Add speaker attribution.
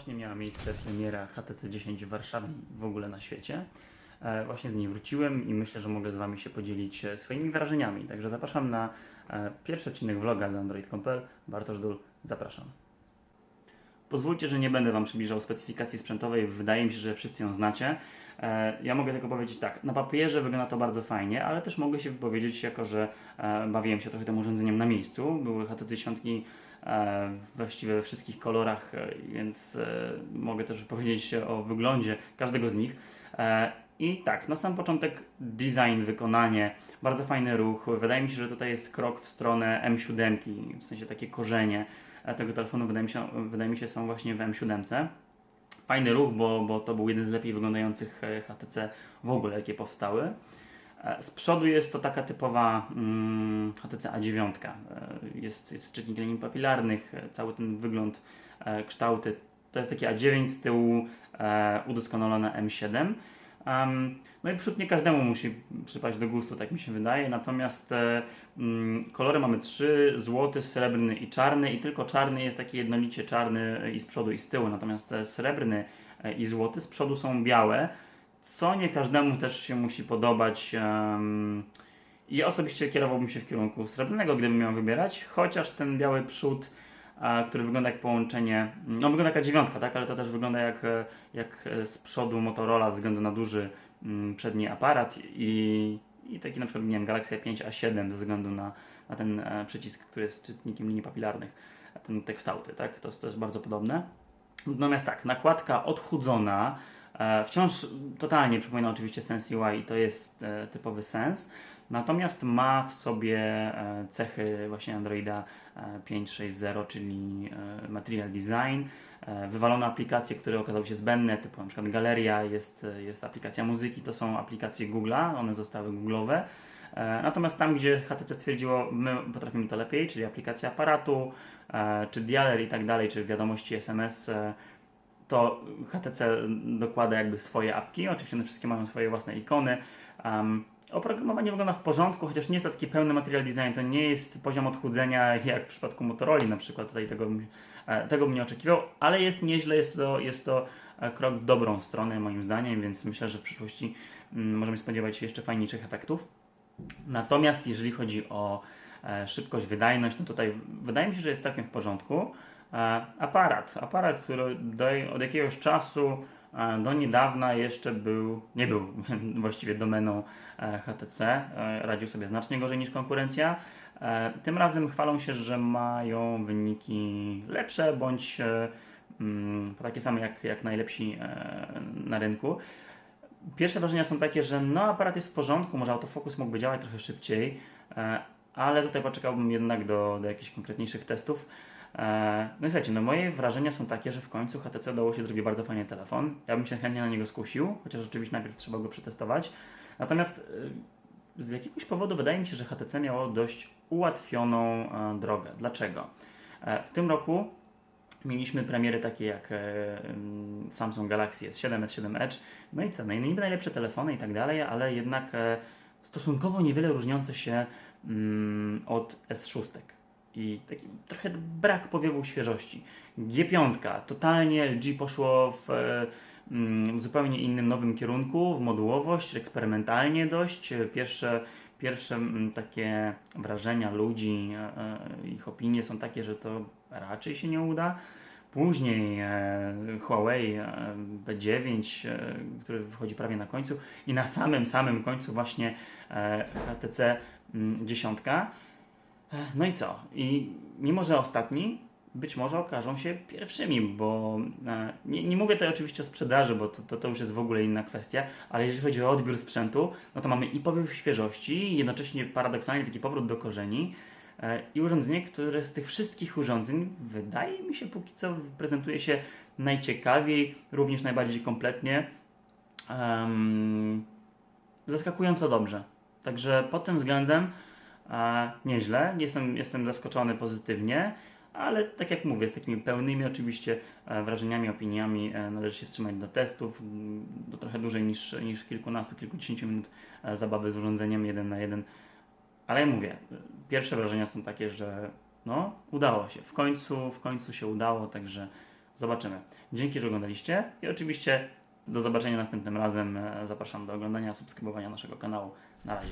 Speaker 1: Właśnie miała miejsce premiera HTC 10 w Warszawie w ogóle na świecie. E, Właśnie z niej wróciłem i myślę, że mogę z Wami się podzielić e, swoimi wrażeniami. Także zapraszam na e, pierwszy odcinek vloga dla Android.pl. Bartosz Dul, zapraszam. Pozwólcie, że nie będę Wam przybliżał specyfikacji sprzętowej. Wydaje mi się, że wszyscy ją znacie. E, Ja mogę tylko powiedzieć tak, na papierze wygląda to bardzo fajnie, ale też mogę się wypowiedzieć jako, że e, bawiłem się trochę tym urządzeniem na miejscu. Były HTC 10 e, właściwie we wszystkich kolorach, więc mogę też wypowiedzieć się o wyglądzie każdego z nich. I tak, na sam początek design, wykonanie, bardzo fajny ruch. Wydaje mi się, że tutaj jest krok w stronę M7, w sensie takie korzenie tego telefonu wydaje mi się, wydaje mi się są właśnie w M7. Fajny ruch, bo, bo to był jeden z lepiej wyglądających e, HTC w ogóle, jakie powstały. E, Z przodu jest to taka typowa mm, HTC A9. E, Jest, jest czytnik linii papilarnych, e, cały ten wygląd, e, kształty. To jest takie A9, z tyłu e, udoskonalone M7. Em, no i przód nie każdemu musi przypaść do gustu, tak mi się wydaje. Natomiast e, mm, kolory mamy trzy: złoty, srebrny i czarny. I tylko czarny jest taki jednolicie czarny e, i z przodu, i z tyłu. Natomiast e, srebrny i złoty z przodu są białe, co nie każdemu też się musi podobać. em, I osobiście kierowałbym się w kierunku srebrnego, gdybym miał wybierać, chociaż ten biały przód, który wygląda jak połączenie, no wygląda jak dziewiątka, tak, ale to też wygląda jak, e, jak e, z przodu Motorola ze względu na duży mm, przedni aparat i, i taki na przykład, nie wiem, Galaxy 5 A7 ze względu na, na ten e, przycisk, który jest czytnikiem linii papilarnych, ten, te kształty, tak, to, to jest bardzo podobne. Natomiast tak, nakładka odchudzona, wciąż totalnie przypomina oczywiście Sense UI i to jest typowy sens. Natomiast ma w sobie e, cechy właśnie Androida e, 5.6.0, czyli e, Material Design, e, wywalone aplikacje, które okazały się zbędne, typu przykład Galeria, jest, jest aplikacja muzyki, to są aplikacje Google'a, one zostały Google'owe. E, Natomiast tam, gdzie HTC stwierdziło, my potrafimy to lepiej, czyli aplikacja aparatu, e, czy dialer i tak dalej, czy wiadomości SMS, e, to HTC dokłada jakby swoje apki. Oczywiście one wszystkie mają swoje własne ikony. Oprogramowanie wygląda w porządku, chociaż nie jest to taki pełny material design. To nie jest poziom odchudzenia jak w przypadku Motorola na przykład. Tutaj tego, e, tego bym nie oczekiwał, ale jest nieźle, jest to, jest to e, krok w dobrą stronę moim zdaniem, więc myślę, że w przyszłości mm, możemy spodziewać się jeszcze fajniejszych efektów. Natomiast jeżeli chodzi o e, szybkość, wydajność, no tutaj wydaje mi się, że jest całkiem w porządku. Aparat, aparat, który od jakiegoś czasu do niedawna jeszcze był, nie był właściwie domeną e, HTC, e, radził sobie znacznie gorzej niż konkurencja. E, Tym razem chwalą się, że mają wyniki lepsze bądź e, mm, takie same jak, jak najlepsi e, na rynku. Pierwsze wrażenia są takie, że no aparat jest w porządku, może autofokus mógłby działać trochę szybciej, e, ale tutaj poczekałbym jednak do, do jakichś konkretniejszych testów. E, No i słuchajcie, no moje wrażenia są takie, że w końcu HTC udało się zrobić bardzo fajny telefon. Ja bym się chętnie na niego skusił, chociaż oczywiście najpierw trzeba go przetestować. Natomiast e, z jakiegoś powodu wydaje mi się, że HTC miało dość ułatwioną e, drogę. Dlaczego? W tym roku mieliśmy premiery takie jak Samsung Galaxy S7, S7 Edge, no i co, no niby najlepsze telefony i tak dalej, ale jednak stosunkowo niewiele różniące się mm, od S6. I taki trochę brak powiewu świeżości. G5, totalnie LG poszło w mm, w zupełnie innym, nowym kierunku, w modułowość, eksperymentalnie dość. Pierwsze, pierwsze mm, takie wrażenia ludzi, e, e, ich opinie są takie, że to raczej się nie uda. Później e, Huawei e, B9, e, który wychodzi prawie na końcu i na samym, samym końcu właśnie HTC mm, 10. No i co? I mimo, że ostatni, być może okażą się pierwszymi, bo e, nie, nie mówię tutaj oczywiście o sprzedaży, bo to, to, to już jest w ogóle inna kwestia, ale jeżeli chodzi o odbiór sprzętu, no to mamy i powiew świeżości, i jednocześnie paradoksalnie taki powrót do korzeni e, i urządzenie, które z tych wszystkich urządzeń wydaje mi się póki co prezentuje się najciekawiej, również najbardziej kompletnie. Em, zaskakująco dobrze. Także pod tym względem nieźle. Jestem, jestem zaskoczony pozytywnie, ale tak jak mówię, z takimi pełnymi oczywiście e, wrażeniami, opiniami e, należy się wstrzymać do testów, do trochę dłużej niż, niż kilkunastu, kilkudziesięciu minut e, zabawy z urządzeniem jeden na jeden. Ale ja mówię, pierwsze wrażenia są takie, że no, udało się. W końcu, w końcu się udało, także Zobaczymy. Dzięki, że oglądaliście i oczywiście do zobaczenia następnym razem. Zapraszam do oglądania, subskrybowania naszego kanału. Na razie.